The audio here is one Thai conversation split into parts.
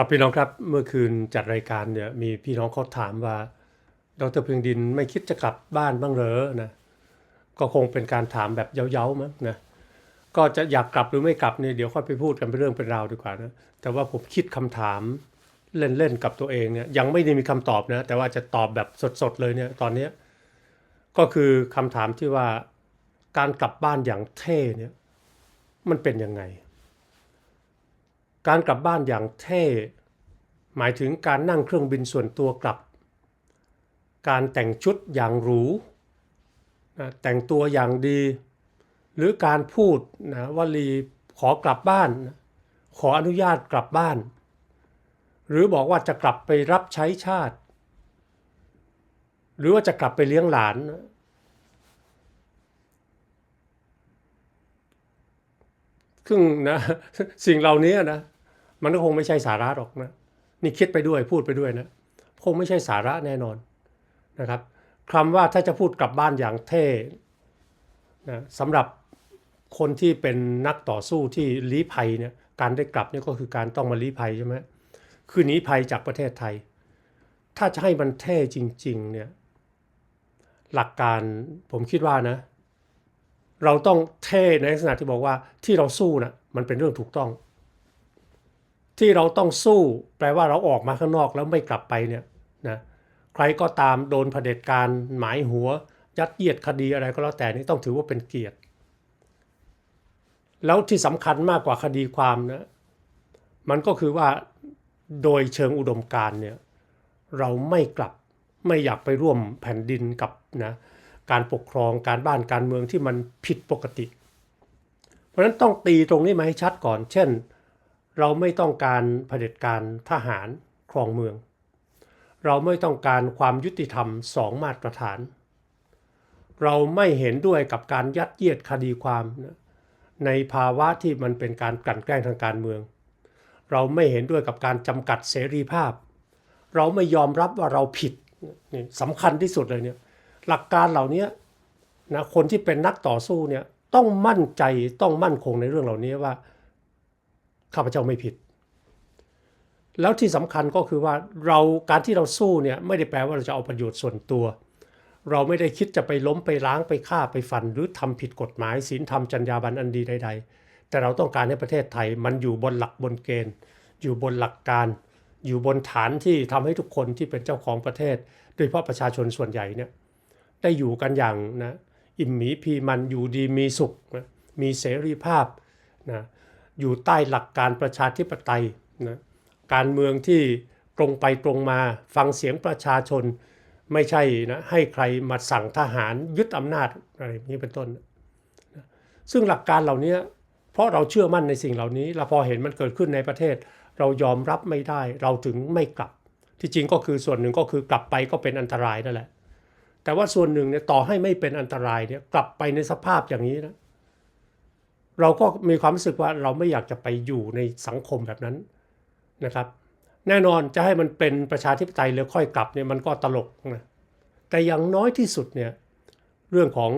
ครับพี่น้องครับเมื่อคืนจัดรายการเนี่ยมีพี่น้องเขาถามว่าดรเพียงดินไม่คิดจะกลับบ้านบ้างเหรอนะก็คงเป็นการถามแบบเย้าๆมั้งนะก็จะอยากกลับหรือไม่กลับเนี่ยเดี๋ยวค่อยไปพูดกันเป็นเรื่องเป็นราวดีกว่านะแต่ว่าผมคิดคำถามเล่นๆกับตัวเองเนี่ยยังไม่ได้มีคำตอบนะแต่ว่าจะตอบแบบสดๆเลยเนี่ยตอนเนี้ยก็คือคำถามที่ว่าการกลับบ้านอย่างเท่เนี่ยมันเป็นยังไง การกลับบ้านอย่างเท่ หมายถึงการนั่งเครื่องบินส่วนตัวกลับ การแต่งชุดอย่างหรูนะแต่งตัวอย่างดี หรือการพูดนะวลีขอกลับบ้าน ขออนุญาตกลับบ้าน หรือบอกว่าจะกลับไปรับใช้ชาติ หรือว่าจะกลับไปเลี้ยงหลาน ซึ่งนะสิ่งเหล่านี้นะ มันก็คงไม่ใช่สาระหรอกนะนี่คิดไปด้วยพูดไปด้วยนะคงไม่ใช่สาระแน่นอนนะครับคำว่าถ้าจะพูดกลับบ้านอย่างเท่นะสำหรับคนที่เป็นนักต่อสู้ที่ลี้ภัยเนี่ยการได้กลับเนี่ยก็คือการต้องมาลี้ภัยใช่ไหมคือหนีภัยจากประเทศไทย ถ้าจะให้มันเท่จริง ๆ เนี่ยหลักการผมคิดว่านะ เราต้องเท่ในลักษณะที่บอกว่าที่เราสู้นะมันเป็นเรื่องถูกต้อง ที่เราต้องสู้ แปลว่าเราออกมาข้างนอกแล้วไม่กลับไปเนี่ยนะใครก็ตามโดนเผด็จการหมายหัว ยัดเยียดคดีอะไรก็แล้วแต่นี่ต้องถือว่าเป็นเกียรติ แล้วที่สำคัญมากกว่าคดีความนะมันก็คือว่าโดยเชิงอุดมการเนี่ยเราไม่กลับไม่อยากไปร่วมแผ่นดินกับนะการปกครองการบ้านการเมืองที่มันผิดปกติ เพราะฉะนั้นต้องตีตรงนี้มาให้ชัดก่อน เช่น เราไม่ต้องการเผด็จการทหารครองเมือง เราไม่ต้องการความยุติธรรมสองมาตรฐาน เราไม่เห็นด้วยกับการยัดเยียดคดีความนะในภาวะที่มันเป็นการกลั่นแกล้งทางการเมือง เราไม่เห็นด้วยกับการจำกัดเสรีภาพ เราไม่ยอมรับว่าเราผิดนี่สำคัญที่สุดเลยเนี่ยหลักการเหล่านี้นะคนที่เป็นนักต่อสู้เนี่ยต้องมั่นใจต้องมั่นคงในเรื่องเหล่านี้ว่า ข้าพเจ้าไม่ผิด แล้วที่สำคัญก็คือว่าเราการที่เราสู้เนี่ยไม่ได้แปลว่าเราจะเอาประโยชน์ส่วนตัว เราไม่ได้คิดจะไปล้มไปล้างไปฆ่าไปฟัน หรือทำผิดกฎหมายศีลธรรมจรรยาบรรณอันดีใด ๆ แต่เราต้องการให้ประเทศไทยมันอยู่บนหลักบนเกณฑ์ อยู่บนหลักการ อยู่บนฐานที่ทำให้ทุกคนที่เป็นเจ้าของประเทศ โดยเฉพาะประชาชนส่วนใหญ่เนี่ยได้อยู่กันอย่างนะอิ่มหมีพีมันอยู่ดีมีสุขนะมีเสรีภาพนะ อยู่ใต้หลักการประชาธิปไตยนะการเมืองที่ตรงไปตรงมาฟังเสียงประชาชน ไม่ใช่นะให้ใครมาสั่งทหารยึดอำนาจอะไรนี้เป็นต้นนะซึ่งหลักการเหล่านี้เพราะเราเชื่อมั่นในสิ่งเหล่านี้เราพอเห็นมันเกิดขึ้นในประเทศ เรายอมรับไม่ได้ เราถึงไม่กลับ ที่จริงก็คือส่วนหนึ่งก็คือกลับไปก็เป็นอันตรายนั่นแหละแต่ว่าส่วนหนึ่งเนี่ยต่อให้ไม่เป็นอันตรายเนี่ยกลับไปในสภาพอย่างนี้นะ เราก็มีความรู้สึกว่าเราไม่อยากจะไปอยู่ในสังคมแบบนั้นนะครับ แน่นอนจะให้มันเป็นประชาธิปไตยแล้วค่อยกลับเนี่ยมันก็ตลกนะแต่อย่างน้อยที่สุดเนี่ยเรื่องของ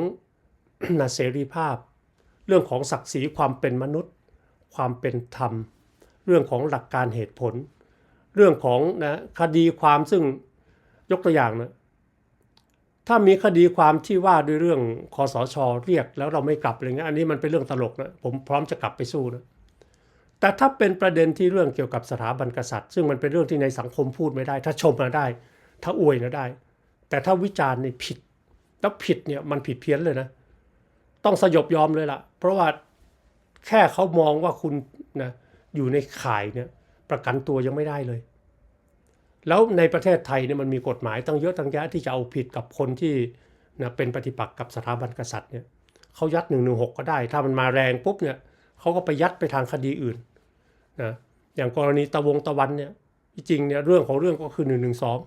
นาเสรีภาพ เรื่องของศักดิ์ศรีความเป็นมนุษย์ ความเป็นธรรม เรื่องของหลักการเหตุผล เรื่องของนะคดีความซึ่งยกตัวอย่างนะ ถ้ามีคดีความที่ว่าด้วยเรื่องคอสชเรียกแล้วเราไม่กลับอะไรเงี้ยอันนี้มันเป็นเรื่องตลกนะผมพร้อมจะกลับไปสู้นะแต่ถ้าเป็นประเด็นที่เรื่องเกี่ยวกับสถาบันกษัตริย์ ซึ่งมันเป็นเรื่องที่ในสังคมพูดไม่ได้ ถ้าชมมาได้ ถ้าอวยนะได้ แต่ถ้าวิจารณ์นี่ผิด แล้วผิดเนี่ยมันผิดเพี้ยนเลยนะ ต้องสยบยอมเลยล่ะ เพราะว่าแค่เขามองว่าคุณนะอยู่ในข่ายเนี่ยประกันตัวยังไม่ได้เลย แล้วในประเทศไทยเนี่ยมันมีกฎหมายตั้งเยอะตั้งแยะที่จะเอาผิดกับคนที่นะเป็นปฏิปักษ์กับสถาบันกษัตริย์เนี่ยเขายัดหนึ่งหนึ่งหกก็ได้ ถ้ามันมาแรงปุ๊บเนี่ยเขาก็ไปยัดไปทางคดีอื่นนะอย่างกรณีตะวงตะวันเนี่ยจริงเนี่ยเรื่องของเรื่องก็คือหนึ่งหนึ่งสอง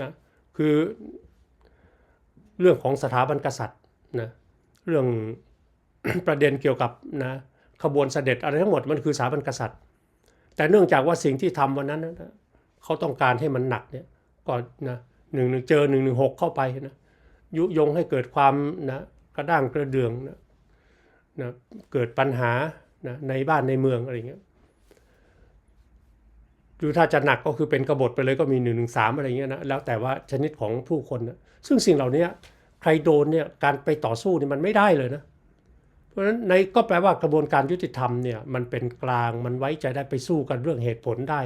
นะคือเรื่องของสถาบันกษัตริย์นะเรื่องประเด็นเกี่ยวกับนะขบวนเสด็จอะไรทั้งหมดมันคือสถาบันกษัตริย์ แต่เนื่องจากว่าสิ่งที่ทำวันนั้นนะ เขาต้องการให้มันหนักเนี่ยก็นะหนึ่งหนึ่งเจอหนึ่งหนึ่งหกเข้าไปนะยุยงให้เกิดความนะกระด้างกระเดืองนะนะเกิดปัญหานะในบ้านในเมืองอะไรเงี้ยหรือถ้าจะหนักก็คือเป็นกบฏไปเลยก็มี1นึสามอะไรเงี้ยนะแล้วแต่ว่าชนิดของผู้คนนะซึ่งสิ่งเหล่านี้ใครโดนเนี่ยการไปต่อสู้นี่มันไม่ได้เลยนะเพราะฉะนั้นในก็แปลว่ากระบวนการยุติธรรมเนี่ยมันเป็นกลางมันไว้ใจได้ไปสู้กันเรื่องเหตุผลได้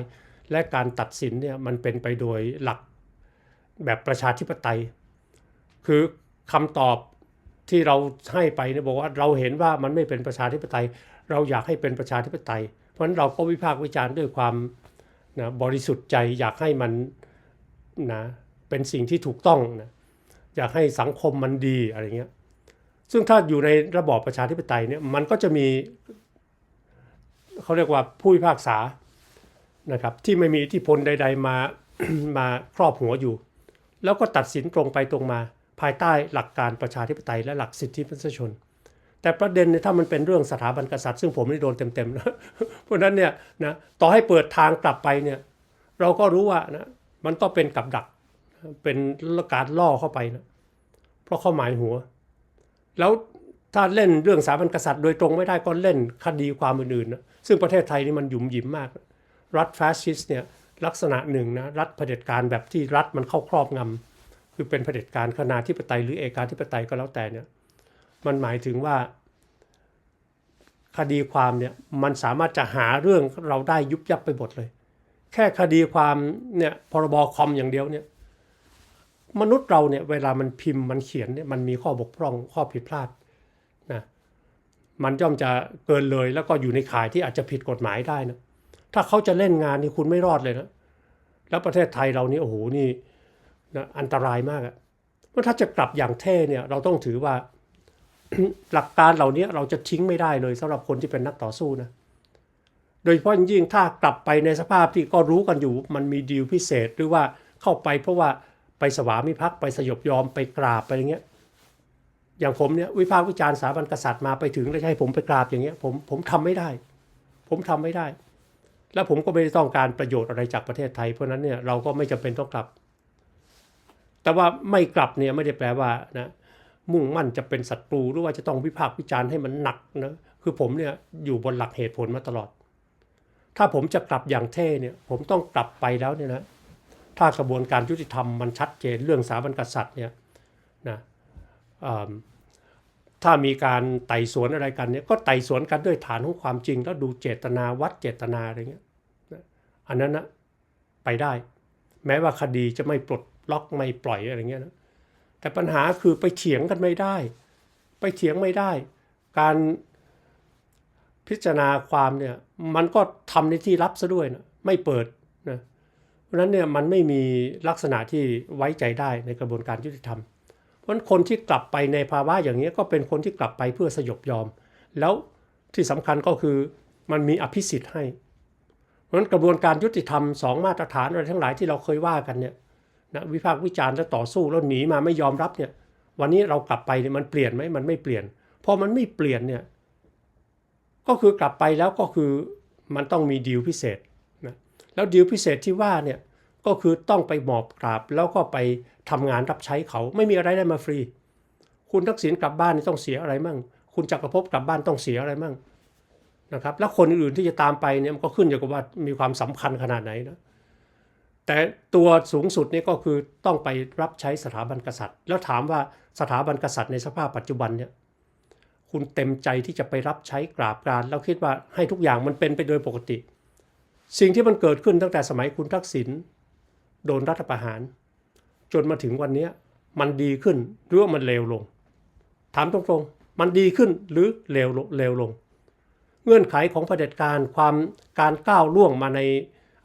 และการตัดสินเนี่ยมันเป็นไปโดยหลักแบบประชาธิปไตย คือคำตอบที่เราให้ไปเนี่ยบอกว่าเราเห็นว่ามันไม่เป็นประชาธิปไตย เราอยากให้เป็นประชาธิปไตย เพราะฉะนั้นเราก็วิพากษ์วิจารณ์ด้วยความนะบริสุทธิ์ใจอยากให้มันนะเป็นสิ่งที่ถูกต้องนะอยากให้สังคมมันดีอะไรเงี้ยซึ่งถ้าอยู่ในระบอบประชาธิปไตยเนี่ยมันก็จะมีเขาเรียกว่าผู้พิพากษา นะครับที่ไม่มีอิทธิพลใด ๆ มามาครอบหัวอยู่ แล้วก็ตัดสินตรงไปตรงมา ภายใต้หลักการประชาธิปไตยและหลักสิทธิมนุษยชน แต่ประเด็นเนี่ยถ้ามันเป็นเรื่องสถาบันกษัตริย์ ซึ่งผมไม่ได้โดนเต็มๆนะเพราะนั้นเนี่ยนะต่อให้เปิดทางกลับไปเนี่ยเราก็รู้ว่านะมันก็เป็นกับดักเป็นการล่อเข้าไปนะเพราะเข้าหมายหัว แล้วถ้าเล่นเรื่องสถาบันกษัตริย์โดยตรงไม่ได้ก็เล่นคดีความอื่นๆนะซึ่งประเทศไทยนี่มันหยุมหยิมมาก รัฐแฟสซิสต์เนี่ยลักษณะหนึ่งนะรัฐเผด็จการแบบที่รัฐมันเข้าครอบงำคือเป็นเผด็จการคณาธิปไตยหรือเอกาธิปไตยก็แล้วแต่เนี่ยมันหมายถึงว่า คดีความเนี่ยมันสามารถจะหาเรื่องเราได้ยุบยับไปหมดเลย แค่คดีความเนี่ยพรบคอมอย่างเดียวเนี่ยมนุษย์เราเนี่ยเวลามันพิมพ์มันเขียนเนี่ยมันมีข้อบกพร่องข้อผิดพลาดนะมันย่อมจะเกินเลยแล้วก็อยู่ในข่ายที่อาจจะผิดกฎหมายได้นะ ถ้าเขาจะเล่นงานนี่คุณไม่รอดเลยนะแล้วประเทศไทยเรานี่โอ้โหนี่นะอันตรายมากอะเพราถ้าจะกลับอย่างเท่เนี่ยเราต้องถือว่าหลักการเหล่านี้เราจะทิ้งไม่ได้เลยสำหรับคนที่เป็นนักต่อสู้นะโดยเฉพาะยิ่งถ้ากลับไปในสภาพที่ก็รู้กันอยู่มันมีดีลพิเศษหรือว่าเข้าไปเพราะว่าไปสวามิภักดิ์ไปสยบยอมไปกราบไปอย่างเงี้ยอย่างผมเนี่ยวิพากษ์วิจารณ์สถาบันกษัตริย์มาไปถึงแล้วให้ผมไปกราบอย่างเงี้ยผมผมทำไม่ได้ ผมทำไม่ได้ แล้วผมก็ไม่ได้ต้องการประโยชน์อะไรจากประเทศไทย เพราะนั้นเนี่ยเราก็ไม่จำเป็นต้องกลับ แต่ว่าไม่กลับเนี่ยไม่ได้แปลว่านะมุ่งมั่นจะเป็นศัตรูหรือว่าจะต้องวิพากษ์วิจารณ์ให้มันหนักนะคือผมเนี่ยอยู่บนหลักเหตุผลมาตลอด ถ้าผมจะกลับอย่างเท่เนี่ยผมต้องกลับไปแล้วเนี่ยนะถ้ากระบวนการยุติธรรมมันชัดเจนเรื่องสถาบันกษัตริย์เนี่ยนะอ่า ถ้ามีการไต่สวนอะไรกันเนี่ยก็ไต่สวนกันด้วยฐานของความจริง แล้วดูเจตนาวัดเจตนาอะไรเงี้ยอันนั้นนะไปได้ แม้ว่าคดีจะไม่ปลดล็อกไม่ปล่อยอะไรเงี้ยนะแต่ปัญหาคือไปเถียงกันไม่ได้ ไปเถียงไม่ได้ การพิจารณาความเนี่ยมันก็ทำในที่ลับซะด้วยนะไม่เปิดนะเพราะฉะนั้นเนี่ยมันไม่มีลักษณะที่ไว้ใจได้ในกระบวนการยุติธรรม เพราะคนที่กลับไปในภาวะอย่างนี้ก็เป็นคนที่กลับไปเพื่อสยบยอม แล้วที่สำคัญก็คือมันมีอภิสิทธิ์ให้เพราะฉะนั้นกระบวนการยุติธรรมสองมาตรฐานอะไรทั้งหลายที่เราเคยว่ากันเนี่ยนะวิพากษ์วิจารณ์แล้วต่อสู้แล้วหนีมาไม่ยอมรับเนี่ย วันนี้เรากลับไปเนี่ยมันเปลี่ยนไหมมันไม่เปลี่ยนพอมันไม่เปลี่ยนเนี่ยก็คือกลับไปแล้วก็คือมันต้องมีดีลพิเศษนะแล้วดีลพิเศษที่ว่าเนี่ย ก็คือต้องไปหมอบกราบแล้วก็ไปทำงานรับใช้เขาไม่มีอะไรได้มาฟรี คุณทักษิณกลับบ้านต้องเสียอะไรมั่ง คุณจักรภพกลับบ้านต้องเสียอะไรมั่งนะครับแล้วคนอื่นๆที่จะตามไปเนี่ยมันก็ขึ้นอยู่กับว่ามีความสำคัญขนาดไหนนะแต่ตัวสูงสุดนี่ก็คือต้องไปรับใช้สถาบันกษัตริย์ แล้วถามว่าสถาบันกษัตริย์ในสภาพปัจจุบันเนี่ยคุณเต็มใจที่จะไปรับใช้กราบกานแล้วคิดว่าให้ทุกอย่างมันเป็นไปโดยปกติ สิ่งที่มันเกิดขึ้นตั้งแต่สมัยคุณทักษิณ โดนรัฐประหาร จนมาถึงวันนี้มันดีขึ้นหรือว่ามันเลวลง ถามตรงๆ มันดีขึ้นหรือเลวลงเลวลง เงื่อนไขของเผด็จการความการก้าวล่วงมาใน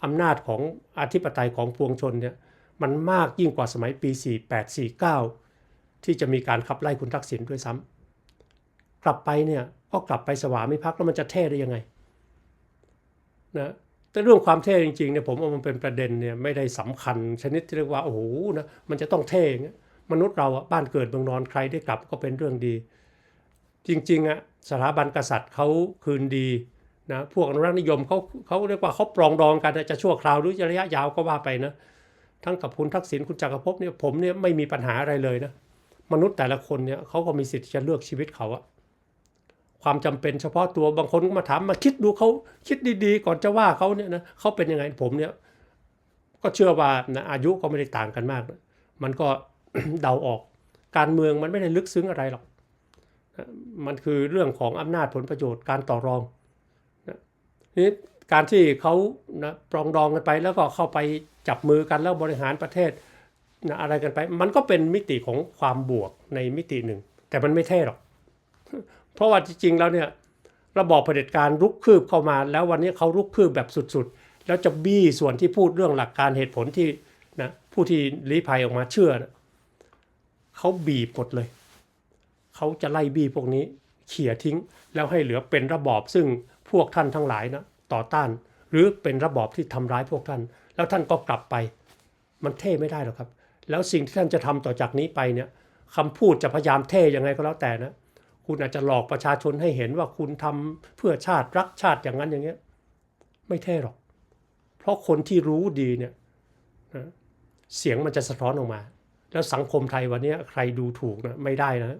อำนาจของอธิปไตยของปวงชนเนี่ยมันมากยิ่งกว่าสมัยปี 48 49 ที่จะมีการขับไล่คุณทักษิณด้วยซ้ำกลับไปเนี่ยก็กลับไปสวามิภักดิ์แล้วมันจะเท่ได้ยังไงนะ แต่เรื่องความเท่จริงๆเนี่ยผมว่ามันเป็นประเด็นเนี่ยไม่ได้สำคัญชนิดที่เรียกว่าโอ้โหนะมันจะต้องเท่อย่างเงี้ยมนุษย์เราบ้านเกิดเมืองนอนใครได้กลับก็เป็นเรื่องดี จริงๆอะสถาบันกษัตริย์เขาคืนดีนะพวกอนุรักษ์นิยมเขาเขาเรียกว่าเขาปรองดองกันจะชั่วคราวหรือจะระยะยาวก็ว่าไปนะทั้งกับคุณทักษิณคุณจักรภพเนี่ยผมเนี่ยไม่มีปัญหาอะไรเลยนะมนุษย์แต่ละคนเนี่ยเขาก็มีสิทธิ์จะเลือกชีวิตเขาอะ ความจำเป็นเฉพาะตัวบางคนก็มาถามมาคิดดูเขาคิดดีๆ ก่อนจะว่าเขาเนี่ยนะเขาเป็นยังไงผมเนี่ย ก็เชื่อว่านะอายุก็ไม่ได้ต่างกันมาก มันก็เดาออกการเมืองมันไม่ได้ลึกซึ้งอะไรหรอก มันคือเรื่องของอำนาจผลประโยชน์การต่อรองนะนี่การที่เขานะปรองดองกันไปแล้วก็เข้าไปจับมือกันแล้วบริหารประเทศนะอะไรกันไป มันก็เป็นมิติของความบวกในมิติหนึ่ง แต่มันไม่เท่หรอก เพราะว่าจริงๆแล้วเนี่ยระบอบเผด็จการรุกคืบเข้ามา แล้ววันนี้เขารุกคืบแบบสุดๆ แล้วจะบี้ส่วนที่พูดเรื่องหลักการเหตุผลที่นะผู้ที่ลี้ภัยออกมาเชื่อนะเขาบีบหมดเลย เขาจะไล่บี้พวกนี้เขี่ยทิ้ง แล้วให้เหลือเป็นระบอบซึ่งพวกท่านทั้งหลายนะต่อต้าน หรือเป็นระบอบที่ทำร้ายพวกท่าน แล้วท่านก็กลับไป มันเท่ไม่ได้หรอกครับ แล้วสิ่งที่ท่านจะทำต่อจากนี้ไปเนี่ยคำพูดจะพยายามเท่ยังไงก็แล้วแต่นะ คุณอาจจะหลอกประชาชนให้เห็นว่าคุณทำเพื่อชาติรักชาติอย่างนั้นอย่างเงี้ยไม่เท่หรอก เพราะคนที่รู้ดีเนี่ยนะเสียงมันจะสะท้อนออกมา แล้วสังคมไทยวันนี้ใครดูถูกนะไม่ได้นะ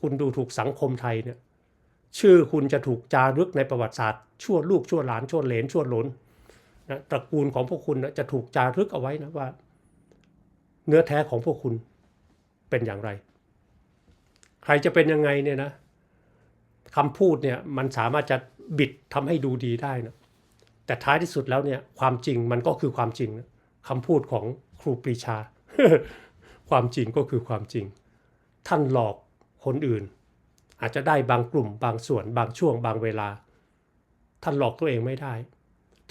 คุณดูถูกสังคมไทยเนี่ยชื่อคุณจะถูกจารึกในประวัติศาสตร์ ชั่วลูกชั่วหลานชั่วเหลนชั่วหลนนะตระกูลของพวกคุณนะจะถูกจารึกเอาไว้นะว่า เนื้อแท้ของพวกคุณเป็นอย่างไร รจะเป็นยังไงเนี่ยนะคำพูดเนี่ยมันสามารถจะบิดทำให้ดูดีได้นะแต่ท้ายที่สุดแล้วเนี่ยความจริงมันก็คือความจริงนะคำพูดของครูปรีชา ความจริงก็คือความจริง ท่านหลอกคนอื่น อาจจะได้บางกลุ่มบางส่วนบางช่วงบางเวลา ท่านหลอกตัวเองไม่ได้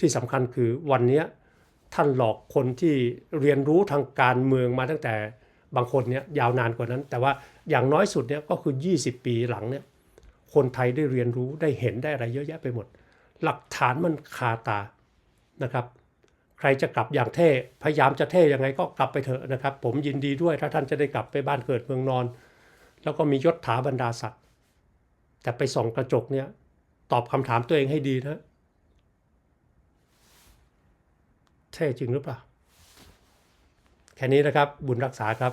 ที่สำคัญคือวันนี้ท่านหลอกคนที่เรียนรู้ทางการเมืองมาตั้งแต่ บางคนเนี่ยยาวนานกว่านั้น แต่ว่าอย่างน้อยสุดเนี่ยก็คือ 20 ปีหลังเนี่ยคนไทยได้เรียนรู้ได้เห็นได้อะไรเยอะแยะไปหมด หลักฐานมันคาตานะครับ ใครจะกลับอย่างเท่พยายามจะเท่ยังไงก็กลับไปเถอะนะครับ ผมยินดีด้วยถ้าท่านจะได้กลับไปบ้านเกิดเมืองนอน แล้วก็มียศถาบรรดาศักดิ์แต่ไปส่องกระจกเนี่ยตอบคำถามตัวเองให้ดีนะเท่จริงหรือเปล่า แค่นี้นะครับบุญรักษาครับ